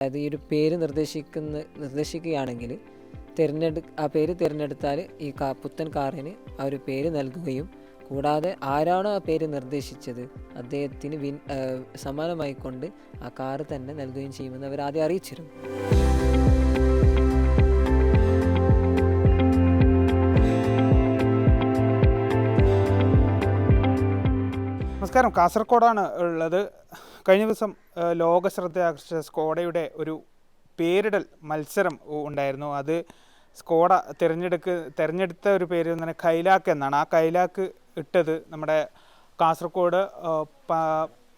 അതായത് ഈ ഒരു പേര് നിർദ്ദേശിക്കുന്ന നിർദ്ദേശിക്കുകയാണെങ്കിൽ തിരഞ്ഞെടു ആ പേര് തിരഞ്ഞെടുത്താൽ ഈ കാ പുത്തൻ കാറിന് ആ ഒരു പേര് നൽകുകയും കൂടാതെ ആരാണോ ആ പേര് നിർദ്ദേശിച്ചത് അദ്ദേഹത്തിന് വിൻ സമാനമായി കൊണ്ട് ആ കാറ് തന്നെ നൽകുകയും ചെയ്യുമെന്ന് അവർ ആദ്യം അറിയിച്ചിരുന്നു. നമസ്കാരം. കാസർഗോഡാണ് ഉള്ളത്. കഴിഞ്ഞ ദിവസം ലോക ശ്രദ്ധ ആകർഷിച്ച സ്കോഡയുടെ ഒരു പേരിടൽ മത്സരം ഉണ്ടായിരുന്നു. അത് സ്കോഡ തിരഞ്ഞെടുക്ക് തിരഞ്ഞെടുത്ത ഒരു പേര് തന്നെ കൈലാക്ക് എന്നാണ്. ആ കൈലാക്ക് ഇട്ടത് നമ്മുടെ കാസർഗോഡ്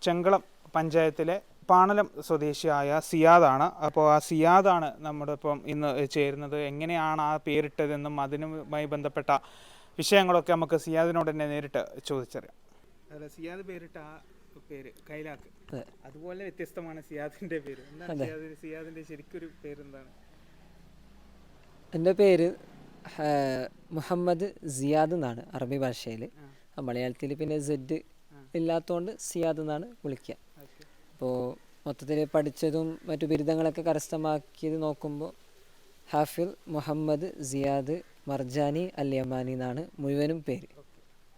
ചെങ്കളം പഞ്ചായത്തിലെ പാണലം സ്വദേശിയായ സിയാദാണ്. അപ്പോൾ ആ സിയാദാണ് നമ്മുടെ ഇപ്പം ഇന്ന് ചേരുന്നത്. എങ്ങനെയാണ് ആ പേരിട്ടതെന്നും അതിനുമായി ബന്ധപ്പെട്ട വിഷയങ്ങളൊക്കെ നമുക്ക് സിയാദിനോട് തന്നെ നേരിട്ട് ചോദിച്ചറിയാം. സിയാദ് പേരിട്ട ആ പേര് കൈലാക്ക്. അതുപോലെ വ്യത്യസ്തമാണ് സിയാദിന്റെ പേര്. എന്താണ് സിയാദിന്റെ ശരിക്കൊരു പേര് എന്താണ് എന്റെ പേര് മുഹമ്മദ് സിയാദ് എന്നാണ് അറബി ഭാഷയിൽ മലയാളത്തിൽ പിന്നെ സെഡ് ഇല്ലാത്തതുകൊണ്ട് സിയാദ് എന്നാണ് വിളിക്കുക അപ്പോൾ മൊത്തത്തിൽ പഠിച്ചതും മറ്റു ബിരുദങ്ങളൊക്കെ കരസ്ഥമാക്കിയത് നോക്കുമ്പോൾ ഹാഫിൽ മുഹമ്മദ് സിയാദ് മർജാനി അൽ യമാനി എന്നാണ് മുഴുവനും പേര്.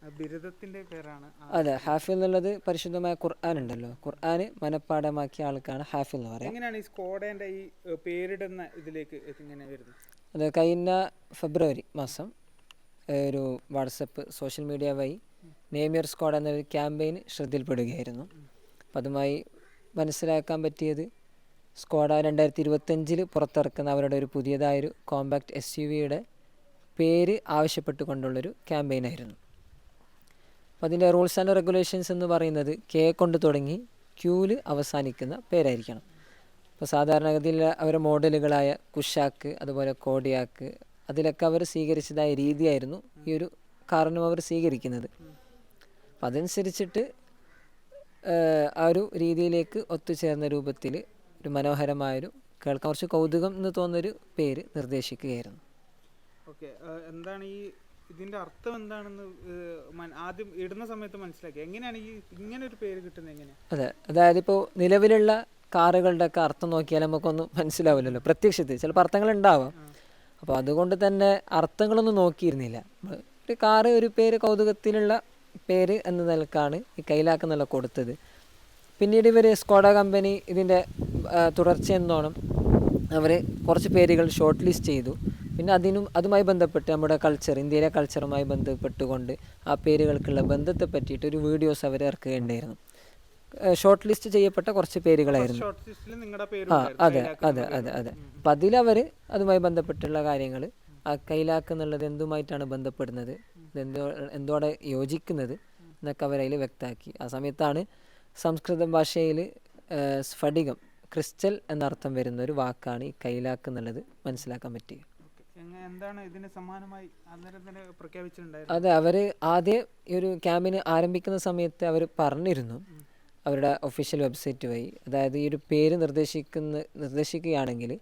ബിരുദത്തിന്റെ പേരാണ് അതെ ഹാഫി എന്നുള്ളത് പരിശുദ്ധമായ ഖുർആൻ ഉണ്ടല്ലോ. ഖുർആൻ മനഃപ്പാടമാക്കിയ ആൾക്കാണ് ഹാഫി എന്ന് പറയുന്നത് എങ്ങനെയാണ് ഈ സ്കോഡേന്റെ ഈ പേരിടുന്ന ഇതിലേക്ക് എങ്ങനെ വരുന്നത്? അത് കഴിഞ്ഞ ഫെബ്രുവരി മാസം ഒരു വാട്സപ്പ് സോഷ്യൽ മീഡിയ വഴി നേമിയർ സ്ക്വാഡ് എന്നൊരു ക്യാമ്പയിൻ ശ്രദ്ധയിൽപ്പെടുകയായിരുന്നു. അപ്പം അതുമായി മനസ്സിലാക്കാൻ പറ്റിയത് സ്ക്വാഡ് രണ്ടായിരത്തി ഇരുപത്തഞ്ചിൽ പുറത്തിറക്കുന്ന അവരുടെ ഒരു പുതിയതായൊരു കോമ്പാക്ട് എസ് യു വിയുടെ പേര് ആവശ്യപ്പെട്ടുകൊണ്ടുള്ളൊരു ക്യാമ്പയിനായിരുന്നു. അപ്പോൾ അതിന്റെ റൂൾസ് ആൻഡ് റെഗുലേഷൻസ് എന്ന് പറയുന്നത് കെ കൊണ്ട് തുടങ്ങി ക്യൂവിൽ അവസാനിക്കുന്ന പേരായിരിക്കണം. അപ്പോൾ സാധാരണഗതിയിൽ അവരുടെ മോഡലുകളായ കുഷാക്ക് അതുപോലെ കോഡിയാക്ക് അതിലൊക്കെ അവർ സ്വീകരിച്ചതായ രീതിയായിരുന്നു ഈ ഒരു കാറിനും അവർ സ്വീകരിക്കുന്നത്. അപ്പം അതനുസരിച്ചിട്ട് ആ ഒരു രീതിയിലേക്ക് ഒത്തുചേർന്ന രൂപത്തിൽ ഒരു മനോഹരമായൊരു കേൾക്കാൻ കുറച്ച് കൗതുകം എന്ന് തോന്നുന്നൊരു പേര് നിർദ്ദേശിക്കുകയായിരുന്നു. ഓക്കെ എന്താണ് ഈ ഇതിന്റെ അർത്ഥം എന്താണെന്ന് ആദ്യം ഇടുന്ന സമയത്ത് മനസ്സിലാക്കി. എങ്ങനെയാണ് ഈ ഇങ്ങനെ ഒരു പേര് കിട്ടുന്നത് എങ്ങനെയാണ് അതെ അതായത് ഇപ്പോൾ നിലവിലുള്ള കാറുകളുടെ ഒക്കെ അർത്ഥം നോക്കിയാൽ നമുക്കൊന്നും മനസ്സിലാവില്ലല്ലോ. പ്രത്യക്ഷത്തിൽ ചിലപ്പോൾ അർത്ഥങ്ങൾ ഉണ്ടാവാം അപ്പോൾ അതുകൊണ്ട് തന്നെ അർത്ഥങ്ങളൊന്നും നോക്കിയിരുന്നില്ല. ഒരു കാറ് ഒരു പേര് കൗതുകത്തിലുള്ള പേര് എന്ന നിലക്കാണ് ഈ കൈലാക്കെന്നുള്ള കൊടുത്തത്. പിന്നീട് ഇവർ സ്കോഡ കമ്പനി ഇതിന്റെ തുടർച്ച എന്നോണം അവർ കുറച്ച് പേരുകൾ ഷോർട്ട് ലിസ്റ്റ് ചെയ്തു. പിന്നെ അതിനും അതുമായി ബന്ധപ്പെട്ട് നമ്മുടെ കൾച്ചർ ഇന്ത്യയിലെ കൾച്ചറുമായി ബന്ധപ്പെട്ടുകൊണ്ട് ആ പേരുകൾക്കുള്ള ബന്ധത്തെ പറ്റിയിട്ട് ഒരു വീഡിയോസ് അവർ ഇറക്കുകയുണ്ടായിരുന്നു. ഷോർട്ട് ലിസ്റ്റ് ചെയ്യപ്പെട്ട കുറച്ച് പേരുകളായിരുന്നു. ആ അതെ അതെ അതെ അതെ. അപ്പം അതിലവർ അതുമായി ബന്ധപ്പെട്ടുള്ള കാര്യങ്ങൾ ആ കൈലാക്ക് എന്നുള്ളത് എന്തുമായിട്ടാണ് ബന്ധപ്പെടുന്നത് എന്തോ എന്തോടെ യോജിക്കുന്നത് എന്നൊക്കെ അവരതിൽ വ്യക്തമാക്കി. ആ സമയത്താണ് സംസ്കൃത ഭാഷയിൽ സ്ഫടികം ക്രിസ്റ്റൽ എന്നർത്ഥം വരുന്ന ഒരു വാക്കാണ് ഈ കൈലാക്ക് എന്നുള്ളത് മനസ്സിലാക്കാൻ പറ്റിയത്. അതെ അവർ ആദ്യം ഈ ഒരു ക്യാമ്പിന് ആരംഭിക്കുന്ന സമയത്ത് അവർ പറഞ്ഞിരുന്നു. അവരുടെ ഒഫീഷ്യൽ വെബ്സൈറ്റ് വഴി. അതായത് ഈ ഒരു പേര് നിർദ്ദേശിക്കുന്ന നിർദ്ദേശിക്കുകയാണെങ്കിൽ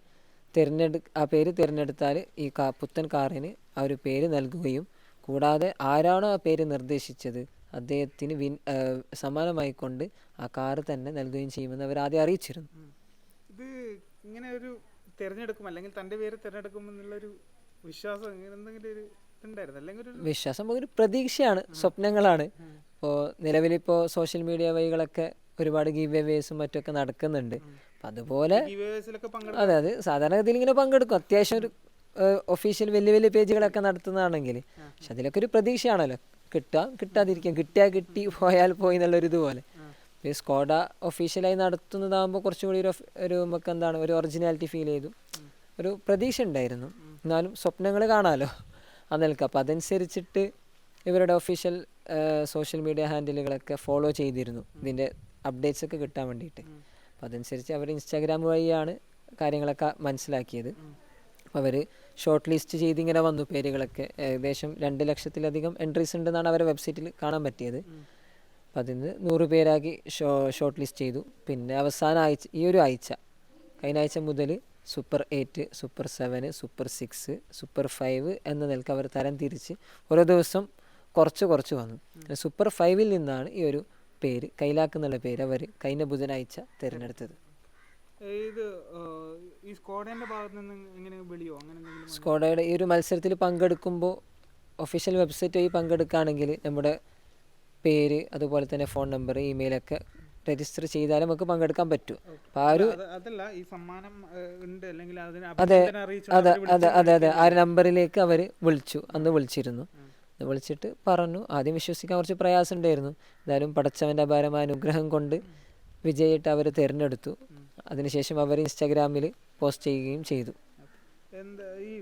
തിരഞ്ഞെടു ആ പേര് തിരഞ്ഞെടുത്താൽ ഈ കാ പുത്തൻ കാറിന് ആ ഒരു പേര് നൽകുകയും കൂടാതെ ആരാണോ ആ പേര് നിർദ്ദേശിച്ചത് അദ്ദേഹത്തിന് വിൻ സമാനമായി കൊണ്ട് ആ കാറ് തന്നെ നൽകുകയും ചെയ്യുമെന്ന് അവർ ആദ്യം അറിയിച്ചിരുന്നു ഇത് ഇങ്ങനെ ഒരു തിരഞ്ഞെടുക്കും അല്ലെങ്കിൽ തന്റെ പേര് തിരഞ്ഞെടുക്കും എന്നുള്ളൊരു വിശ്വാസം അങ്ങനെ എന്തെങ്കിലും ഒരു ഇതുണ്ടായിരുന്നു? അല്ലെങ്കിൽ ഒരു വിശ്വാസം ഒരു പ്രതീക്ഷയാണ് സ്വപ്നങ്ങളാണ്. ഇപ്പോൾ നിലവിലിപ്പോൾ സോഷ്യൽ മീഡിയ വഴികളൊക്കെ ഒരുപാട് ഗീവ് എവേസും മറ്റൊക്കെ നടക്കുന്നുണ്ട്. അപ്പം അതുപോലെ അതെ അത് സാധാരണഗതിയിൽ ഇങ്ങനെ പങ്കെടുക്കും. അത്യാവശ്യം ഒരു ഒഫീഷ്യൽ വലിയ വലിയ പേജുകളൊക്കെ നടത്തുന്നതാണെങ്കിൽ. പക്ഷെ അതിലൊക്കെ ഒരു പ്രതീക്ഷയാണല്ലോ. കിട്ടാം കിട്ടാതിരിക്കാം. കിട്ടിയാൽ കിട്ടി പോയാൽ പോയി എന്നുള്ളൊരു ഇതുപോലെ ഈ സ്കോഡ ഒഫീഷ്യലായി നടത്തുന്നതാകുമ്പോൾ കുറച്ചും കൂടി ഒരു ഒരു നമുക്ക് എന്താണ് ഒരു ഒറിജിനാലിറ്റി ഫീൽ ചെയ്തു. ഒരു പ്രതീക്ഷ ഉണ്ടായിരുന്നു. എന്നാലും സ്വപ്നങ്ങൾ കാണാമല്ലോ ആ അപ്പോൾ അതനുസരിച്ചിട്ട് ഇവരുടെ ഒഫീഷ്യൽ സോഷ്യൽ മീഡിയ ഹാൻഡിലുകളൊക്കെ ഫോളോ ചെയ്തിരുന്നു. ഇതിന്റെ അപ്ഡേറ്റ്സ് ഒക്കെ കിട്ടാൻ വേണ്ടിയിട്ട്. അപ്പോൾ അതനുസരിച്ച് അവർ ഇൻസ്റ്റാഗ്രാം വഴിയാണ് കാര്യങ്ങളൊക്കെ മനസ്സിലാക്കിയത്. അവർ ഷോർട്ട് ലിസ്റ്റ് ചെയ്ത് ഇങ്ങനെ വന്നു പേരുകളൊക്കെ. ഏകദേശം രണ്ട് ലക്ഷത്തിലധികം എൻട്രീസ് ഉണ്ടെന്നാണ് അവരുടെ വെബ്സൈറ്റിൽ കാണാൻ പറ്റിയത്. അപ്പം നിന്ന് നൂറ് പേരാക്കി ഷോ ഷോർട്ട് ലിസ്റ്റ് ചെയ്തു. പിന്നെ അവസാന ആഴ്ച ഈ ഒരു ആഴ്ച കഴിഞ്ഞ ആഴ്ച മുതൽ super eight super seven super six super five എന്ന നിലയ്ക്ക് അവർ തരം തിരിച്ച് ഓരോ ദിവസം കുറച്ച് കുറച്ച് വന്നു. സൂപ്പർ ഫൈവിൽ നിന്നാണ് ഈ ഒരു പേര് കൈലാക്ക് എന്നുള്ള പേര് അവർ കഴിഞ്ഞ ബുധനാഴ്ച തിരഞ്ഞെടുത്തത്. ഇത് ഈ സ്കോഡേന്റെ ഭാഗത്ത് നിന്ന് എങ്ങനെ വിളിയോ? അങ്ങനെ സ്കോഡയുടെ ഈ ഒരു മത്സരത്തിൽ പങ്കെടുക്കുമ്പോൾ ഒഫീഷ്യൽ വെബ്സൈറ്റ് വഴി പങ്കെടുക്കുകയാണെങ്കിൽ നമ്മുടെ പേര് അതുപോലെ തന്നെ ഫോൺ നമ്പർ ഇമെയിലൊക്കെ രജിസ്റ്റർ ചെയ്താലും നമുക്ക് പങ്കെടുക്കാൻ പറ്റും. അപ്പോൾ ആ ഒരു അതല്ല ഈ സമ്മാനം ഉണ്ട് അല്ലെങ്കിൽ അതിന് അതെ അതെ അതെ അതെ അതെ. ആ ഒരു നമ്പറിലേക്ക് അവർ വിളിച്ചു അന്ന് വിളിച്ചിരുന്നു. വിളിച്ചിട്ട് പറഞ്ഞു. ആദ്യം വിശ്വസിക്കാൻ കുറച്ച് പ്രയാസം ഉണ്ടായിരുന്നു. എന്തായാലും പടച്ചവന്റെ അപാരമായ അനുഗ്രഹം കൊണ്ട് വിജയിട്ട് അവർ തിരഞ്ഞെടുത്തു. അതിനുശേഷം അവർ ഇൻസ്റ്റാഗ്രാമിൽ പോസ്റ്റ് ചെയ്യുകയും ചെയ്തു. എന്താ ഈ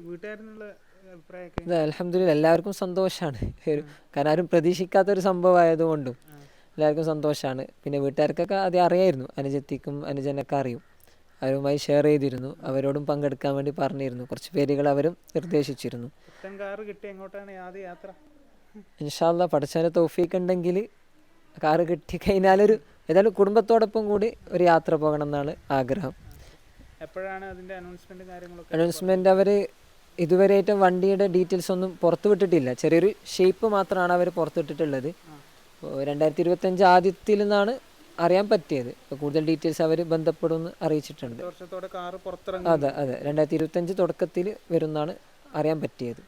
അഭിപ്രായമൊക്കെ? അലഹമ്മദില്ല എല്ലാവർക്കും സന്തോഷമാണ് കാരണം ആരും പ്രതീക്ഷിക്കാത്ത ഒരു സംഭവമായതുകൊണ്ടും എല്ലാവർക്കും സന്തോഷമാണ് പിന്നെ വീട്ടുകാർക്കൊക്കെ അത് അറിയായിരുന്നു. അനുജത്തിക്കും അനുജനൊക്കെ അറിയും. അവരുമായി ഷെയർ ചെയ്തിരുന്നു. അവരോടും പങ്കെടുക്കാൻ വേണ്ടി പറഞ്ഞിരുന്നു. കുറച്ച് പേരുകൾ അവരും നിർദ്ദേശിച്ചിരുന്നു. ഇൻഷാല്ല പഠിച്ചവന് തോഫീക്ക് ഉണ്ടെങ്കിൽ കാറ് കിട്ടിക്കഴിഞ്ഞാലൊരു ഏതായാലും കുടുംബത്തോടൊപ്പം കൂടി ഒരു യാത്ര പോകണം എന്നാണ് ആഗ്രഹം. എപ്പോഴാണ് അതിന്റെ അനൗൺസ്മെന്റ് കാര്യങ്ങളൊക്കെ അനൗൺസ്മെന്റ് അവർ ഇതുവരെയായിട്ടും വണ്ടിയുടെ ഡീറ്റെയിൽസ് ഒന്നും പുറത്തു വിട്ടിട്ടില്ല. ചെറിയൊരു ഷേപ്പ് മാത്രമാണ് അവർ പുറത്തുവിട്ടിട്ടുള്ളത് രണ്ടായിരത്തി ഇരുപത്തഞ്ച് ആദ്യത്തിൽ നിന്നാണ് അറിയാൻ പറ്റിയത്. കൂടുതൽ ഡീറ്റെയിൽസ് അവർ ബന്ധപ്പെടുമെന്ന് അറിയിച്ചിട്ടുണ്ട്. അതെ അതെ. രണ്ടായിരത്തി ഇരുപത്തഞ്ച് തുടക്കത്തിൽ വരുന്നാണ് അറിയാൻ പറ്റിയത്.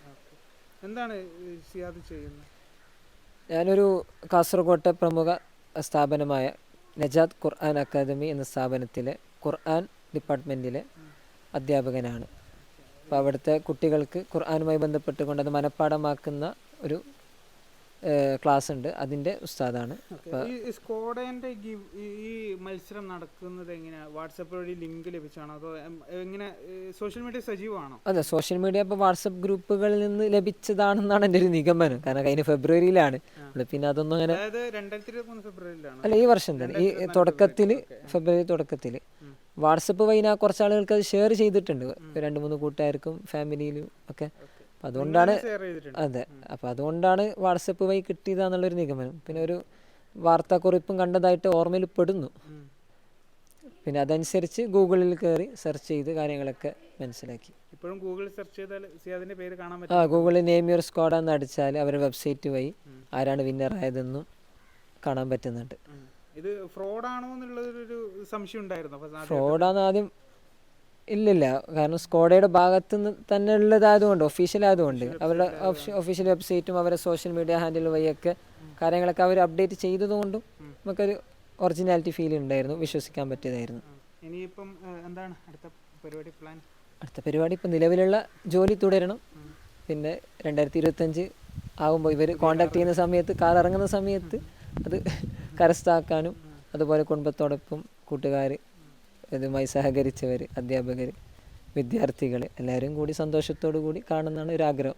എന്താണ് സിയാദ് ചെയ്യുന്നത്? ഞാനൊരു കാസർഗോട്ടെ പ്രമുഖ സ്ഥാപനമായ നജാദ് ഖുർആൻ അക്കാദമി എന്ന സ്ഥാപനത്തിലെ ഖുർആൻ ഡിപ്പാർട്ട്മെന്റിലെ അധ്യാപകനാണ്. അപ്പോൾ അവിടുത്തെ കുട്ടികൾക്ക് ഖുർആാനുമായി ബന്ധപ്പെട്ടുകൊണ്ട് അത് മനഃപ്പാടമാക്കുന്ന ഒരു ക്ലാസ് ഉണ്ട് അതിന്റെ ഉസ്താദാണ്. ഈ മത്സരം നടക്കുന്നത് വാട്സപ്പ് വഴി ലിങ്ക് ലഭിച്ചാണോ? അതോ എങ്ങനെ സോഷ്യൽ മീഡിയ സജീവമാണോ? അതെ സോഷ്യൽ മീഡിയ ഇപ്പോൾ വാട്സപ്പ് ഗ്രൂപ്പുകളിൽ നിന്ന് ലഭിച്ചതാണെന്നാണ് എന്റെ ഒരു നിഗമനം. കാരണം കഴിഞ്ഞ ഫെബ്രുവരിയിലാണ്. പിന്നെ അതൊന്നും അങ്ങനെ അല്ല ഈ വർഷം തന്നെ. ഈ തുടക്കത്തിൽ ഫെബ്രുവരി. തുടക്കത്തിൽ വാട്സപ്പ് വഴി ഞാൻ കുറച്ച് ആളുകൾക്ക് അത് ഷെയർ ചെയ്തിട്ടുണ്ട്. രണ്ട് മൂന്ന് കൂട്ടുകാർക്കും ഫാമിലിയിലും ഒക്കെ. അപ്പം അതുകൊണ്ടാണ് അതെ. അപ്പം അതുകൊണ്ടാണ് വാട്സപ്പ് വഴി കിട്ടിയതാന്നുള്ളൊരു നിഗമനം. പിന്നെ ഒരു വാർത്താക്കുറിപ്പും കണ്ടതായിട്ട് ഓർമ്മയിൽ പെടുന്നു. പിന്നെ അതനുസരിച്ച് ഗൂഗിളിൽ കയറി സെർച്ച് ചെയ്ത് കാര്യങ്ങളൊക്കെ മനസ്സിലാക്കി. ഇപ്പോഴും ഗൂഗിളിൽ സെർച്ച് ചെയ്താൽ സിയാദിന്റെ പേര് കാണാൻ ആ പറ്റും? ഗൂഗിളിൽ നെയിം യുവർ സ്ക്വാഡ് എന്ന് അടിച്ചാൽ അവരുടെ വെബ്സൈറ്റ് വഴി ആരാണ് വിന്നർ ആയതെന്നും കാണാൻ പറ്റുന്നുണ്ട്. ഇത് ഫ്രോഡാണോ എന്നുള്ളതൊരു സംശയം ഉണ്ടായിരുന്നു. ഫ്രോഡാന്ന് ആദ്യം ഇല്ലില്ല. കാരണം സ്കോഡയുടെ ഭാഗത്ത് നിന്ന് തന്നെ ഉള്ളതായതുകൊണ്ട് ഒഫീഷ്യൽ ആയതുകൊണ്ട്. അവരുടെ ഒഫീഷ്യൽ വെബ്സൈറ്റും അവരുടെ സോഷ്യൽ മീഡിയ ഹാൻഡിൽ വഴിയൊക്കെ കാര്യങ്ങളൊക്കെ അവർ അപ്ഡേറ്റ് ചെയ്തതുകൊണ്ടും നമുക്കൊരു ഒറിജിനാലിറ്റി ഫീൽ ഉണ്ടായിരുന്നു വിശ്വസിക്കാൻ പറ്റിയതായിരുന്നു. ഇനിയിപ്പം എന്താണ് അടുത്ത പരിപാടി പ്ലാൻ അടുത്ത പരിപാടി ഇപ്പം നിലവിലുള്ള ജോലി തുടരണം. പിന്നെ രണ്ടായിരത്തി ഇരുപത്തഞ്ച് ആകുമ്പോൾ ഇവർ കോണ്ടാക്ട് ചെയ്യുന്ന സമയത്ത് കാർ ഇറങ്ങുന്ന സമയത്ത് അത് കരസ്ഥാക്കാനും അതുപോലെ കുടുംബത്തോടൊപ്പം കൂട്ടുകാർ ഇതുമായി സഹകരിച്ചവർ അധ്യാപകർ വിദ്യാർത്ഥികൾ എല്ലാവരും കൂടി സന്തോഷത്തോടു കൂടി കാണുന്നതാണ് ഒരു ആഗ്രഹം